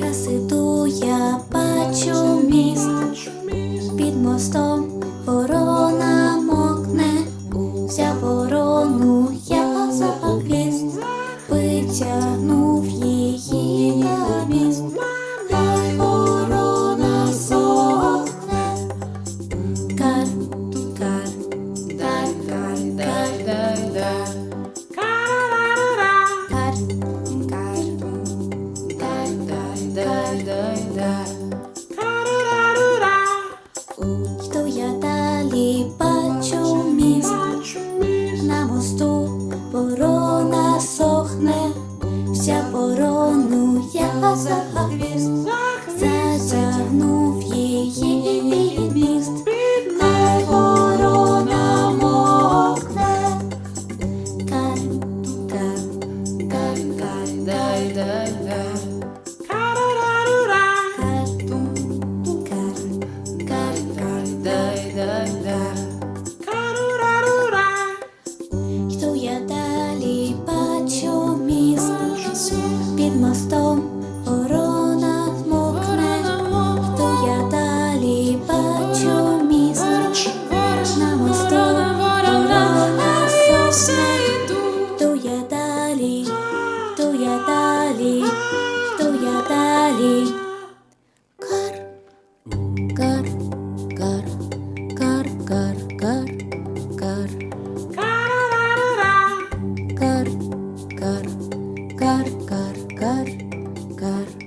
Раз іду я бачу міст, під мостом ворона мокне, вся ворону я за хвіст, витягну. Вітя ворону я за хвіст, затягнув її під міст, хай ворона мокне. Кай, кай, кай, кай, дай, дай, дай. я далі, йду я далі. Кар, кар, кар, кар, кар, кар, кар. Кар, кар, кар, кар, кар, кар.